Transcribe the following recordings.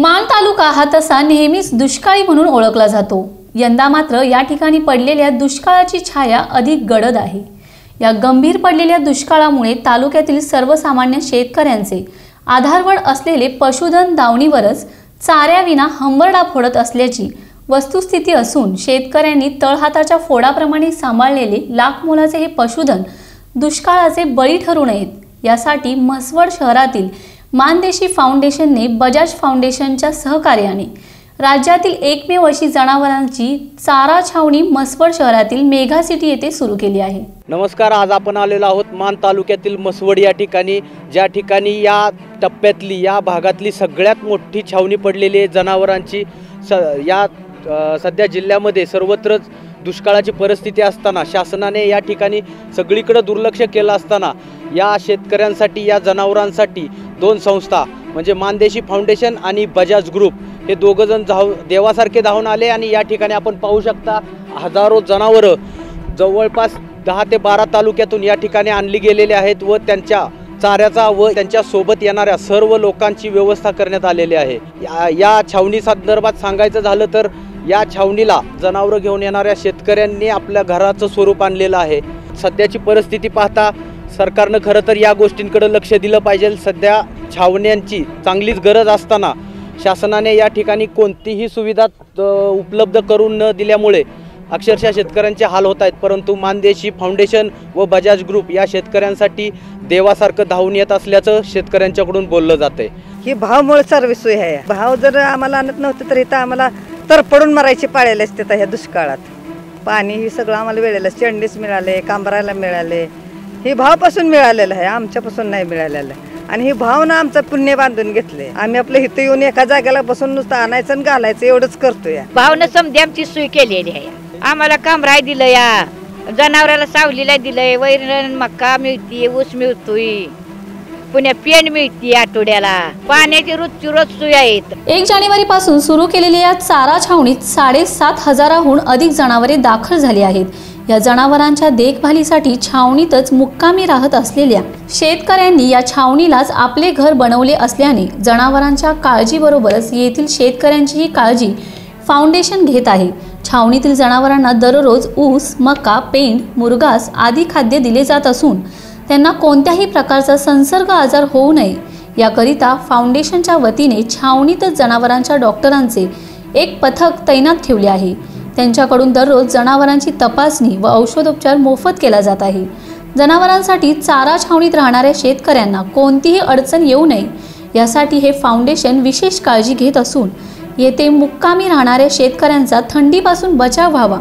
मान तालुका हा तसा नेहमीच दुष्काळी म्हणून ओळखला जातो. यंदा मात्र या ठिकाणी पडलेल्या दुष्काळाची छाया अधिक गडद आहे. या गंभीर पडलेल्या दुष्काळामुळे तालुक्यातील सर्वसामान्य शेतकऱ्यांचे आधारवड असलेले पशुधन दावणीवरच चाऱ्याविना हंबरडा फोडत असल्याची वस्तुस्थिती असून शेतकऱ्यांनी तळहाताच्या फोडाप्रमाणे सांभाळलेले लाख मोलाचे हे पशुधन दुष्काळाचे बळी ठरू नयेत. यासाठी म्हसवड शहरातील मानदेशी फाउंडेशनने बजाज फाउंडेशनच्या सहकार्याने राज्यातील एकमेव अशी जनावरांची चारा छावणी म्हसवड शहरातील मेघा सिटी येथे सुरू केली आहे. नमस्कार आज आपण आलेलो आहोत मान तालुक्यातील मसवड या ठिकाणी. ज्या ठिकाणी या टप्प्यातली या भागातली सगळ्यात मोठी छावणी पडलेली आहे जनावरांची. स या सध्या जिल्ह्यामध्ये सर्वत्रच दुष्काळाची परिस्थिती असताना शासनाने या ठिकाणी सगळीकडे दुर्लक्ष केलं असताना या शेतकऱ्यांसाठी या जनावरांसाठी दोन संस्था म्हणजे मानदेशी फाउंडेशन आणि बजाज ग्रुप हे दोघं जण धाव देवासारखे धावून आले आणि या ठिकाणी आपण पाहू शकता हजारो जनावरं जवळपास दहा ते बारा तालुक्यातून या ठिकाणी आणली गेलेली आहेत व त्यांच्या चाऱ्याचा व त्यांच्यासोबत येणाऱ्या सर्व लोकांची व्यवस्था करण्यात आलेली आहे. या, या छावणी संदर्भात सांगायचं झालं तर या छावणीला जनावरं घेऊन येणाऱ्या शेतकऱ्यांनी आपल्या घराचं स्वरूप आणलेलं आहे. सध्याची परिस्थिती पाहता सरकारनं खरं तर या गोष्टींकडे लक्ष दिलं पाहिजे. सध्या छावण्यांची चांगलीच गरज असताना शासनाने या ठिकाणी कोणतीही सुविधा उपलब्ध करून न दिल्यामुळे अक्षरशः शेतकऱ्यांचे हाल होत आहेत. परंतु मानदेशी फाउंडेशन व बजाज ग्रुप या शेतकऱ्यांसाठी देवासारखं धावून येत असल्याचं शेतकऱ्यांच्याकडून बोललं जाते ही भावमुळे सर्व सोय आहे. भाव जर आम्हाला आणत नव्हतं तर इथं आम्हाला तरपडून मरायची पाळलेले असते ह्या दुष्काळात. पाणी ही सगळं आम्हाला वेळेल चेंडीस मिळाले कांबरायला मिळाले ही भावपासून मिळालेलं आहे आमच्यापासून नाही मिळालेलं आणि ही भावना आमचं पुण्य बांधून घेतले आम्ही आपलं इथं येऊन एका जागेला बसून नुसतं आणायचं आणि घालायचं एवढंच करतोय. भावनं समधी आमची सोय केलेली आहे. आम्हाला कामराय दिलं या. जनावराला सावलीला दिलंय वैरण मक्का मिळते ऊस मिळतोय. पुण्या पेंड मिळते आठवड्याला. पाण्याची रोजची रोज सोय आहेत. एक जानेवारी पासून सुरू केलेल्या या चारा छावणीत साडेसात हजाराहून अधिक जनावरे दाखल झाली आहेत. या जनावरांच्या देखभालीसाठी छावणीतच मुक्कामी राहत असलेल्या शेतकऱ्यांनी या छावणीलाच आपले घर बनवले असल्याने जनावरांच्या काळजीबरोबरच येथील शेतकऱ्यांचीही काळजी फाउंडेशन घेत आहे. छावणीतील जनावरांना दररोज ऊस मका पेंड मुरगास आदी खाद्य दिले जात असून त्यांना कोणत्याही प्रकारचा संसर्ग आजार होऊ नये. याकरिता फाउंडेशनच्या वतीने छावणीतच जनावरांच्या डॉक्टरांचे एक पथक तैनात ठेवले आहे. त्यांच्याकडून दररोज जनावरांची तपासणी व औषधोपचार मोफत केला जात आहे. जनावरांसाठी चारा छावणीत राहणाऱ्या शेतकऱ्यांना कोणतीही अडचण येऊ नये. यासाठी हे फाउंडेशन विशेष काळजी घेत असून येथे मुक्कामी राहणाऱ्या शेतकऱ्यांचा थंडीपासून बचाव व्हावा.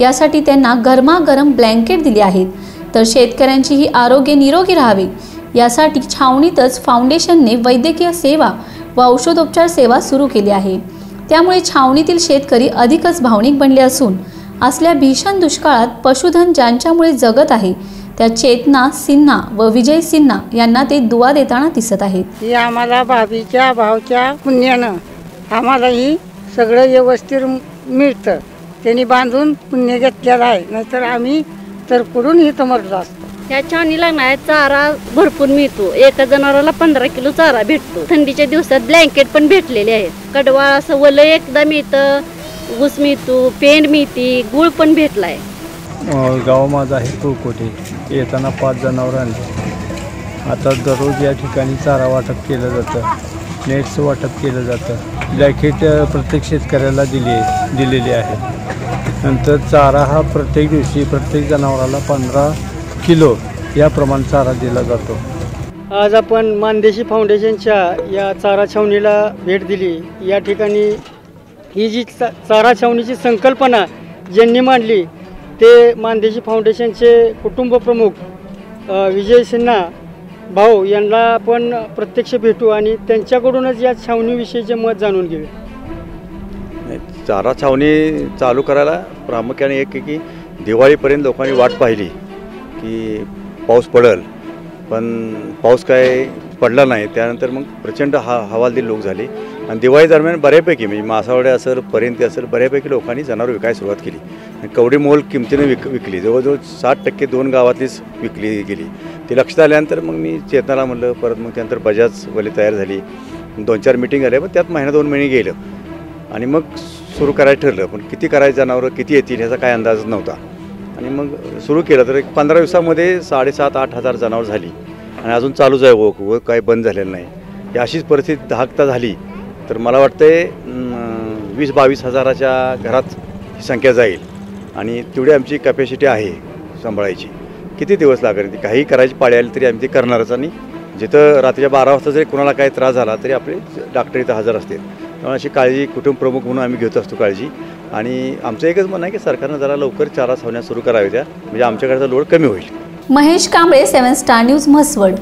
यासाठी त्यांना गरमागरम ब्लँकेट दिले आहेत. तर शेतकऱ्यांचीही आरोग्य निरोगी राहावे. यासाठी छावणीतच फाउंडेशनने वैद्यकीय सेवा व औषधोपचार सेवा सुरू केली आहे. त्यामुळे छावणीतील शेतकरी अधिकच भावनिक बनले असून असल्या भीषण दुष्काळात पशुधन ज्यांच्यामुळे जगत आहे त्या चेतना सिन्हा व विजय सिन्हा यांना ते दुवा देताना दिसत आहेत. ही आम्हाला भाभीच्या भावच्या पुण्यानं आम्हाला ही सगळं व्यवस्थित मिळतं. त्यांनी बांधून पुण्य घेतलेलं आहे. नाहीतर आम्ही तरपडून इथं मरलो असतो? ह्या छावणीला नाही चारा भरपूर मिळतो. एका जनावराला पंधरा किलो चारा भेटतो. थंडीच्या दिवसात ब्लँकेट पण भेटलेले आहेत. कडवा असं वलं एकदा मिळतं ऊस मिळतो पेंड मिळते गुळ पण भेटलाय. गाव माझं आहे कुळकोटे येताना पाच जनावरं आणली आता दररोज या ठिकाणी चारा वाटप केलं जातं. नेट्स वाटप केलं जातं. ब्लॅकेट प्रत्येक शेतकऱ्याला दिली दिलेली आहे नंतर चारा हा प्रत्येक दिवशी प्रत्येक जनावराला पंधरा किलो याप्रमाणे चारा दिला जातो. आज आपण मानदेशी फाउंडेशनच्या या चारा छावणीला भेट दिली. या ठिकाणी ही जी चा चारा छावणीची संकल्पना ज्यांनी मांडली ते मानदेशी फाउंडेशनचे कुटुंब प्रमुख विजय सिन्हा भाऊ यांना आपण प्रत्यक्ष भेटू आणि त्यांच्याकडूनच या छावणीविषयीचे मत जाणून घेऊ चारा छावणी चालू करायला प्रामुख्याने एक की दिवाळीपर्यंत लोकांनी वाट पाहिली. की पाऊस पडेल पण पाऊस काय पडला नाही. त्यानंतर मग प्रचंड हा हवालदिल लोक झाले. आणि दिवाळी दरम्यान बऱ्यापैकी म्हणजे मासावडे असेल पर्यंत असेल बऱ्यापैकी लोकांनी जनावर विकायला सुरुवात केली. आणि कवडी मोल किमतीने विक विकली. जवळजवळ साठ टक्के दोन गावातलीच विकली गेली. ती लक्षात आल्यानंतर मग मी चेतनाला म्हणलं परत मग त्यानंतर बजाजवाली तयार झाली. दोन चार मिटिंग आल्या पण त्यात महिना दोन महिने गेलं. आणि मग सुरू करायचं ठरलं पण किती करायचं जनावरं किती येतील ह्याचा काय अंदाजच नव्हता. आणि मग सुरू केलं तर एक पंधरा दिवसामध्ये साडेसात आठ हजार जनावर झाली. आणि अजून चालूच आहे व व काही बंद झालेलं नाही. अशीच परिस्थिती दहाकता झाली तर मला वाटतंय वीस बावीस हजाराच्या घरात ही संख्या जाईल. आणि तेवढी आमची कॅपॅसिटी आहे सांभाळायची. किती दिवस लागेल? ती काही करायची पाळी आली तरी आम्ही ते करणारच. आणि जिथं रात्रीच्या बारा वाजता जरी कोणाला काही त्रास झाला तरी आपले डॉक्टर इथं हजर असतील. त्यामुळे अशी काळजी कुटुंब प्रमुख म्हणून आम्ही घेत असतो काळजी. आणि आमचं एकच म्हणणं आहे की सरकारनं जरा लवकर चारा सावण्या सुरू कराव्या त्या म्हणजे आमच्याकडचा लोड कमी होईल. Mahesh Kamble seven star news Mhaswad.